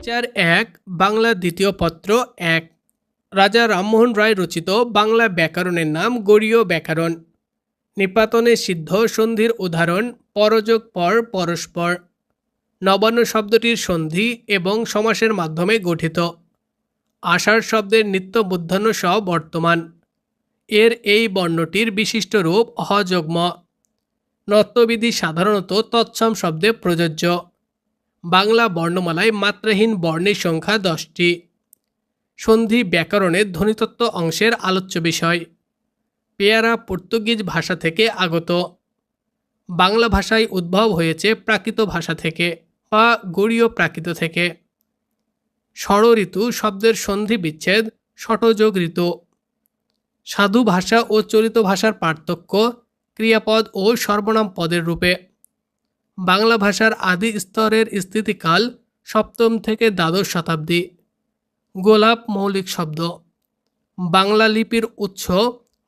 Lecture এক, বাংলা দ্বিতীয় পত্র এক। রাজা রামমোহন রায় রচিত বাংলা ব্যাকরণের নাম গরীয় ব্যাকরণ। নিপাতনে সিদ্ধ সন্ধির উদাহরণ, পরযোগ পর, পরস্পর। নবান্ন শব্দটির সন্ধি এবং সমাসের মাধ্যমে গঠিত। আষাঢ় শব্দের নিত্য বুদ্ধান্য স বর্তমান। এর এই বর্ণটির বিশিষ্ট রূপ অযগ্ম। নত্যবিধি সাধারণত তৎসম শব্দে প্রযোজ্য। বাংলা বর্ণমালায় মাত্রাহীন বর্ণের সংখ্যা দশটি। সন্ধি ব্যাকরণের ধ্বনিতত্ত্ব অংশের আলোচ্য বিষয়। পেয়ারা পর্তুগিজ ভাষা থেকে আগত। বাংলা ভাষায় উদ্ভব হয়েছে প্রাকৃত ভাষা থেকে বা গড়ীয় প্রাকৃত থেকে। ষড় ঋতু শব্দের সন্ধি বিচ্ছেদ ষটযোগ ঋতু। সাধু ভাষা ও চলিত ভাষার পার্থক্য ক্রিয়াপদ ও সর্বনাম পদের রূপে। বাংলা ভাষার আদি স্তরের স্থিতিকাল সপ্তম থেকে দ্বাদশ শতাব্দী। গোলাপ মৌলিক শব্দ। বাংলা লিপির উৎস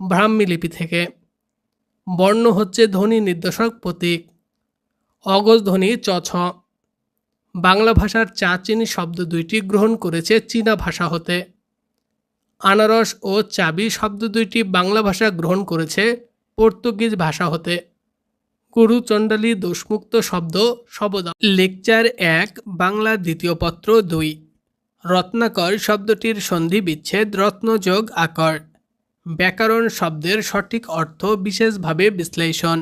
ব্রাহ্মী লিপি থেকে। বর্ণ হচ্ছে ধ্বনি নির্দেশক প্রতীক। অগজ ধ্বনি চ বাংলা ভাষার চা চিনি শব্দ দুইটি গ্রহণ করেছে চীনা ভাষা হতে। আনারস ও চাবি শব্দ দুইটি বাংলা ভাষা গ্রহণ করেছে পর্তুগিজ ভাষা হতে। গুরু চণ্ডালী দোষমুক্ত শব্দ শবদা লেকচার এক, বাংলা দ্বিতীয় পত্র দুই। রত্নাকর শব্দটির সন্ধি বিচ্ছেদ রত্নযোগ আকর। ব্যাকরণ শব্দের সঠিক অর্থ বিশেষভাবে বিশ্লেষণ।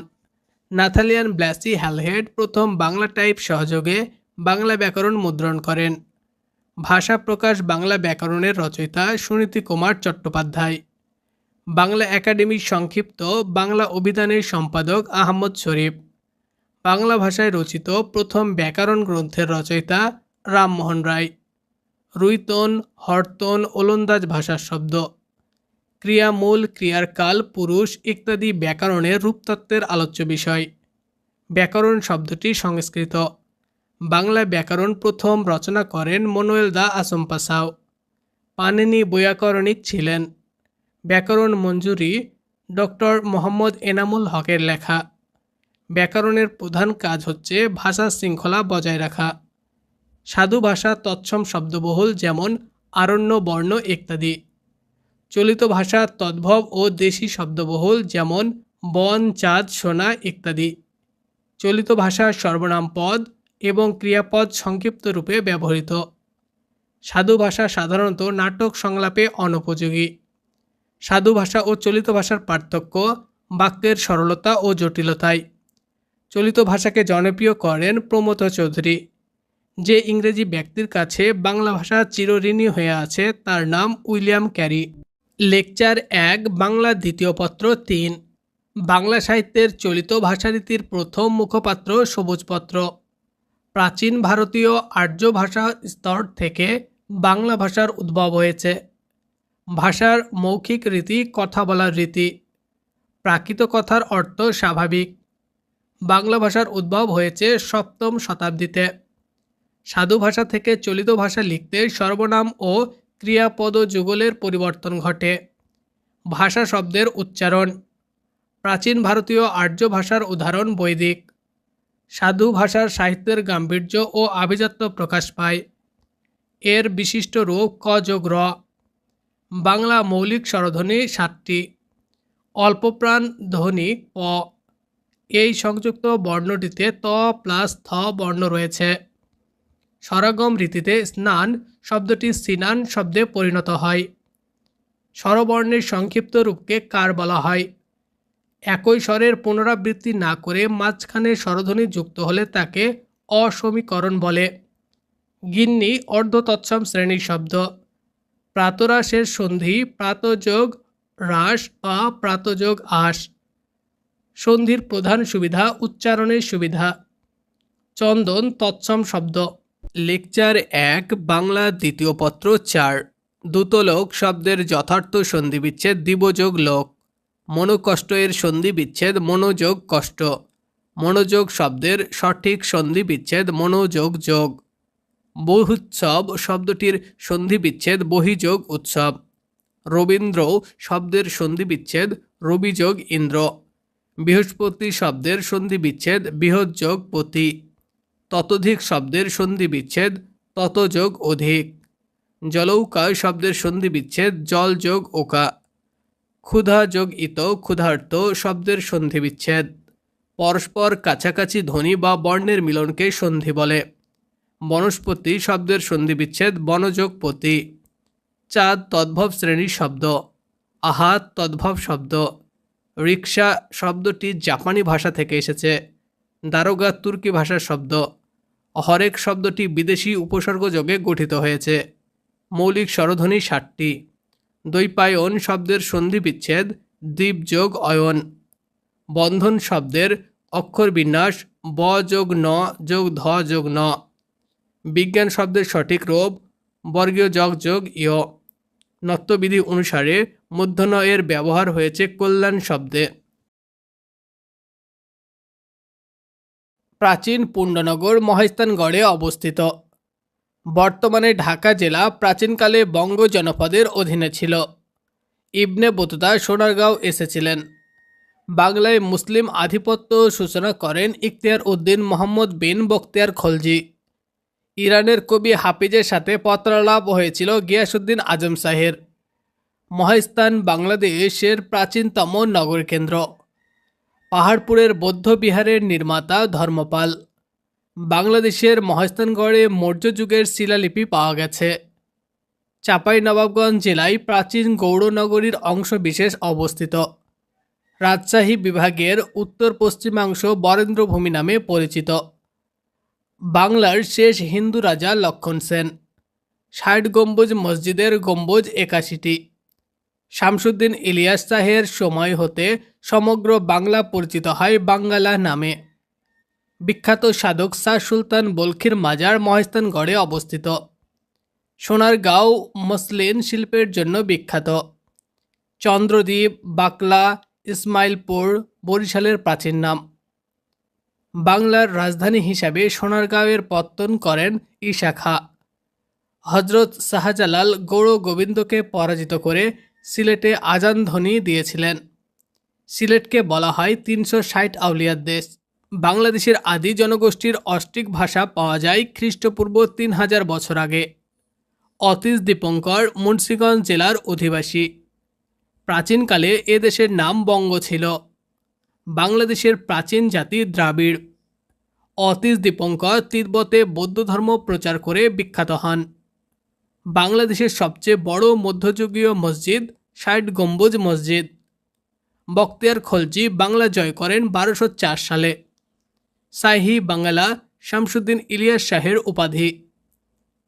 নাথালিয়ান ব্ল্যাসি হ্যালহেড প্রথম বাংলা টাইপ সহযোগে বাংলা ব্যাকরণ মুদ্রণ করেন। ভাষা প্রকাশ বাংলা ব্যাকরণের রচয়িতা সুনীতি কুমার চট্টোপাধ্যায়। বাংলা একাডেমির সংক্ষিপ্ত বাংলা অভিধানের সম্পাদক আহমদ শরীফ। বাংলা ভাষায় রচিত প্রথম ব্যাকরণ গ্রন্থের রচয়িতা রামমোহন রায়। রুইতন, হরতন, ওলন্দাজ ভাষার শব্দ। ক্রিয়ামূল ক্রিয়ার কাল, পুরুষ ইত্যাদি ব্যাকরণের রূপতত্ত্বের আলোচ্য বিষয়। ব্যাকরণ শব্দটি সংস্কৃত। বাংলা ব্যাকরণ প্রথম রচনা করেন মনোয়েল দা আসম্পাসাও পানিনি বৈয়াকরণিক ছিলেন। ব্যাকরণ মঞ্জুরি, ডক্টর মোহাম্মদ এনামুল হকের লেখা। ব্যাকরণের প্রধান কাজ হচ্ছে ভাষা শৃঙ্খলা বজায় রাখা। সাধু ভাষা তৎসম শব্দবহুল যেমন আরণ্য, বর্ণ ইত্যাদি। চলিত ভাষা তদ্ভব ও দেশি শব্দবহুল যেমন বন, চাঁদ, সোনা ইত্যাদি। চলিত ভাষা সর্বনাম পদ এবং ক্রিয়াপদ সংক্ষিপ্ত রূপে ব্যবহৃত। সাধু ভাষা সাধারণত নাটক সংলাপে অনুপযোগী। সাধু ভাষা ও চলিত ভাষার পার্থক্য, বাক্যের সরলতা ও জটিলতায় চলিত ভাষাকে জনপ্রিয় করেন প্রমোদ চৌধুরী। যে ইংরেজি ব্যক্তির কাছে বাংলা ভাষা চিরঋণী হয়ে আছে তার নাম উইলিয়াম ক্যারি। লেকচার এক বাংলা দ্বিতীয় পত্র তিন। বাংলা সাহিত্যের চলিত ভাষারীতির প্রথম মুখপাত্র সবুজপত্র। প্রাচীন ভারতীয় আর্য ভাষা স্তর থেকে বাংলা ভাষার উদ্ভব হয়েছে। ভাষার মৌখিক রীতি, কথা বলার রীতি। প্রাকৃত কথার অর্থ স্বাভাবিক। বাংলা ভাষার উদ্ভব হয়েছে সপ্তম শতাব্দীতে। সাধু ভাষা থেকে চলিত ভাষা লিখতে সর্বনাম ও ক্রিয়াপদ যুগলের পরিবর্তন ঘটে। ভাষা শব্দের উচ্চারণ। প্রাচীন ভারতীয় আর্য ভাষার উদাহরণ বৈদিক। সাধু ভাষার সাহিত্যের গাম্ভীর্য ও আভিজাত্য প্রকাশ পায়। এর বিশিষ্ট রূপ ক বাংলা মৌলিক স্বরধ্বনি সাতটি। অল্পপ্রাণ ধ্বনি প এই সংযুক্ত বর্ণটিতে ত প্লাস থ বর্ণ রয়েছে। স্বরাগম রীতিতে স্নান শব্দটি সিনান শব্দে পরিণত হয়। স্বরবর্ণের সংক্ষিপ্ত রূপকে কার বলা হয়? একই স্বরের পুনরাবৃত্তি না করে মাঝখানে স্বরধ্বনি যুক্ত হলে তাকে অসমীকরণ বলে। গিন্নি অর্ধ তৎসম শ্রেণির শব্দ। প্রাতরাসের সন্ধি, প্রাতযোগ হ্রাস বা প্রাতযোগ আস। সন্ধির প্রধান সুবিধা, উচ্চারণের সুবিধা। চন্দন তৎসম শব্দ। লেকচার এক, বাংলা দ্বিতীয় পত্র চার। দুতলোক শব্দের যথার্থ সন্ধি বিচ্ছেদ দিবযোগ লোক। মনোকষ্ট এর সন্ধি বিচ্ছেদ মনোযোগ কষ্ট। মনোযোগ শব্দের সঠিক সন্ধি বিচ্ছেদ মনোযোগ যোগ। বহুৎসব শব্দটির সন্ধিবিচ্ছেদ, বহিযোগ উৎসব। রবীন্দ্র শব্দের সন্ধিবিচ্ছেদ, রবিযোগ ইন্দ্র। বৃহস্পতি শব্দের সন্ধিবিচ্ছেদ, বৃহৎযোগ পতি। ততোধিক শব্দের সন্ধি বিচ্ছেদ তত যোগ অধিক। জলৌকা শব্দের সন্ধিবিচ্ছেদ জল যোগ ওকা। ক্ষুধা যোগ ইত, ক্ষুধার্ত শব্দের সন্ধিবিচ্ছেদ। পরস্পর কাছাকাছি ধ্বনি বা বর্ণের মিলনকে সন্ধি বলে। বনস্পতি শব্দের সন্ধি বিচ্ছেদ বনযোগ চাঁদ তদ্ভব শ্রেণির শব্দ। আহাত তদ্ভব শব্দ। রিক্সা শব্দটি জাপানি ভাষা থেকে এসেছে। দারোগা তুর্কি ভাষার শব্দ। হরেক শব্দটি বিদেশি উপসর্গযোগে গঠিত হয়েছে। মৌলিক স্বরধ্বনি ষাটটি। দ্বৈপায়ন শব্দের সন্ধি বিচ্ছেদ দ্বীপযোগ অয়ন। বন্ধন শব্দের অক্ষর বিন্যাস ব যোগ ন যোগ ধ যোগ ন। বিজ্ঞান শব্দের সঠিক রূপ, বর্গীয় যগ যোগ ইয়। নত্যবিধি অনুসারে মূর্ধন্য এর ব্যবহার হয়েছে কল্যাণ শব্দে। প্রাচীন পুণ্ডনগর মহেস্তানগড়ে অবস্থিত। বর্তমানে ঢাকা জেলা প্রাচীনকালে বঙ্গ জনপদের অধীনে ছিল। ইবনে বতুতা সোনারগাঁও এসেছিলেন। বাংলায় মুসলিম আধিপত্য সূচনা করেন ইখতিয়ার উদ্দিন মোহাম্মদ বিন বখতিয়ার খলজি। ইরানের কবি হাফিজের সাথে পত্রালাপ হয়েছিল গিয়াসুদ্দিন আজম শাহের মহেস্তান বাংলাদেশের প্রাচীনতম নগর কেন্দ্র পাহাড়পুরের বৌদ্ধ বিহারের নির্মাতা ধর্মপাল। বাংলাদেশের মহেস্তানগড়ে মৌর্য যুগের শিলালিপি পাওয়া গেছে। চাপাই নবাবগঞ্জ জেলায় প্রাচীন গৌড়নগরীর অংশ বিশেষ অবস্থিত। রাজশাহী বিভাগের উত্তর পশ্চিমাংশ বরেন্দ্রভূমি নামে পরিচিত। বাংলার শেষ হিন্দু রাজা লক্ষণ সেন। ষাট গম্বুজ মসজিদের গম্বুজ একাশিটি। শামসুদ্দিন ইলিয়াস শাহের সময় হতে সমগ্র বাংলা পরিচিত হয় বাঙ্গালা নামে। বিখ্যাত সাধক শাহ সুলতান বলখির মাজার মহেস্তানগড়ে অবস্থিত। সোনারগাঁও মসলিন শিল্পের জন্য বিখ্যাত। চন্দ্রদ্বীপ, বাকলা, ইসমাইলপুর, বরিশালের প্রাচীন নাম। বাংলার রাজধানী হিসাবে সোনারগাঁওয়ের পত্তন করেন ঈশা খা হজরত শাহজালাল গৌড় গোবিন্দকে পরাজিত করে সিলেটে আজান ধ্বনি দিয়েছিলেন। সিলেটকে বলা হয় তিনশো ষাট আউলিয়ার দেশ। বাংলাদেশের আদি জনগোষ্ঠীর অস্ট্রিক ভাষা পাওয়া যায় খ্রিস্টপূর্ব তিন হাজার বছর আগে। অতীশ দীপঙ্কর, মুন্সীগঞ্জ জেলার অধিবাসী। প্রাচীনকালে এ দেশের নাম বঙ্গ ছিল। বাংলাদেশের প্রাচীন জাতি দ্রাবিড়। অতীশ দীপঙ্কর তিব্বতে বৌদ্ধ ধর্ম প্রচার করে বিখ্যাত হন। বাংলাদেশের সবচেয়ে বড় মধ্যযুগীয় মসজিদ ষাট গম্বুজ মসজিদ। বক্তিয়ার খলজি বাংলা জয় করেন বারোশো সালে। সাহি বাংলা শামসুদ্দিন ইলিয়াস শাহের উপাধি।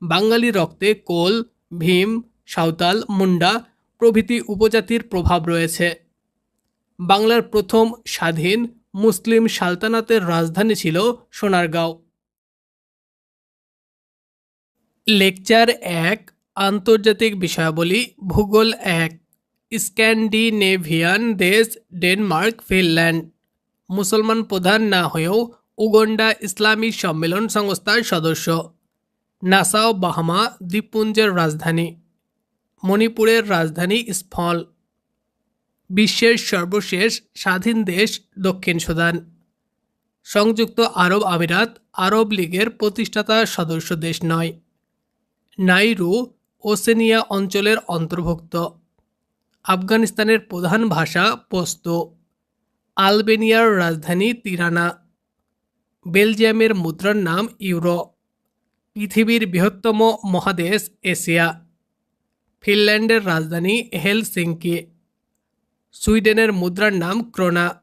বাঙালি রক্তে কোল, ভীম, সাঁওতাল, মুন্ডা প্রভৃতি উপজাতির প্রভাব রয়েছে। বাংলার প্রথম স্বাধীন মুসলিম সালতানাতের রাজধানী ছিল সোনারগাঁও। লেকচার এক, আন্তর্জাতিক বিষয়াবলী, ভূগোল এক, স্ক্যান্ডিনেভিয়ান দেশ, ডেনমার্ক, ফিনল্যান্ড। মুসলমান প্রধান না হয়েও উগন্ডা ইসলামী সম্মেলন সংস্থার সদস্য। নাসাও, বাহামা, দ্বীপপুঞ্জের রাজধানী। মণিপুরের রাজধানী স্ফল বিশ্বের সর্বশেষ স্বাধীন দেশ দক্ষিণ সুদান। সংযুক্ত আরব আমিরাত আরব লীগের প্রতিষ্ঠাতা সদস্য দেশ নয়। নাইরু ওসেনিয়া অঞ্চলের অন্তর্ভুক্ত। আফগানিস্তানের প্রধান ভাষা পস্তো। আলবেনিয়ার রাজধানী তিরানা। বেলজিয়ামের মুদ্রার নাম ইউরো। পৃথিবীর বৃহত্তম মহাদেশ এশিয়া। ফিনল্যান্ডের রাজধানী হেলসিঙ্কি। সুইডেনের মুদ্রার নাম ক্রোনা।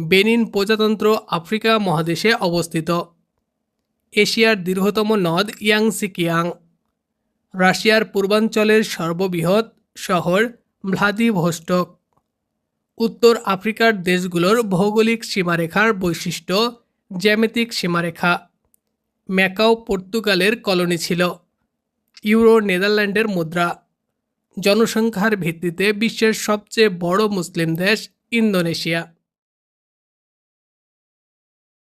বেনিন প্রজাতন্ত্র আফ্রিকা মহাদেশে অবস্থিত। এশিয়ার দীর্ঘতম নদ ইয়াংসিকিয়াং। রাশিয়ার পূর্বাঞ্চলের সর্ববৃহৎ শহর ভ্লাদিভোস্টক। উত্তর আফ্রিকার দেশগুলোর ভৌগোলিক সীমারেখার বৈশিষ্ট্য জ্যামিতিক সীমারেখা। ম্যাকাও, পর্তুগালের কলোনি ছিল। ইউরো নেদারল্যান্ডের মুদ্রা। জনসংখ্যার ভিত্তিতে বিশ্বের সবচেয়ে বড় মুসলিম দেশ ইন্দোনেশিয়া।